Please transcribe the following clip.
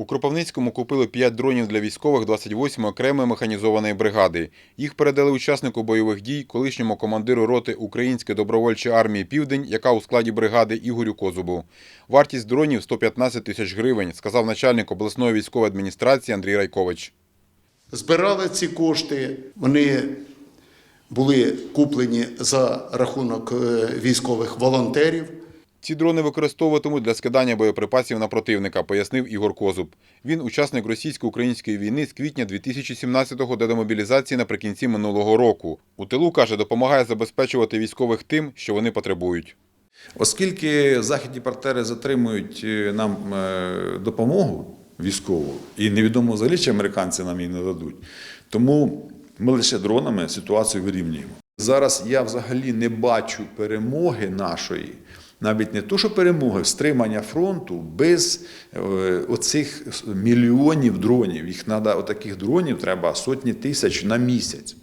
У Кропивницькому купили 5 дронів для військових 28 окремої механізованої бригади. Їх передали учаснику бойових дій, колишньому командиру роти Української добровольчої армії Південь, яка у складі бригади Ігорю Козубу. Вартість дронів 115 тисяч гривень, сказав начальник обласної військової адміністрації Андрій Райкович. Збирали ці кошти, вони були куплені за рахунок е, військових волонтерів. Ці дрони використовуватимуть для скидання боєприпасів на противника, пояснив Ігор Козуб. Він учасник російсько-української війни з квітня 2017-го до демобілізації наприкінці минулого року. У тилу каже, допомагає забезпечувати військових тим, що вони потребують. Оскільки західні партнери затримують е, нам е, допомогу військову, і невідомо взагалі, чи американці нам її не дадуть, тому ми лише дронами ситуацію вирівнюємо. Зараз я взагалі не бачу перемоги нашої, навіть не то, що перемоги, стримання фронту без е, оцих мільйонів дронів. Їх треба, отаких дронів треба сотні тисяч на місяць.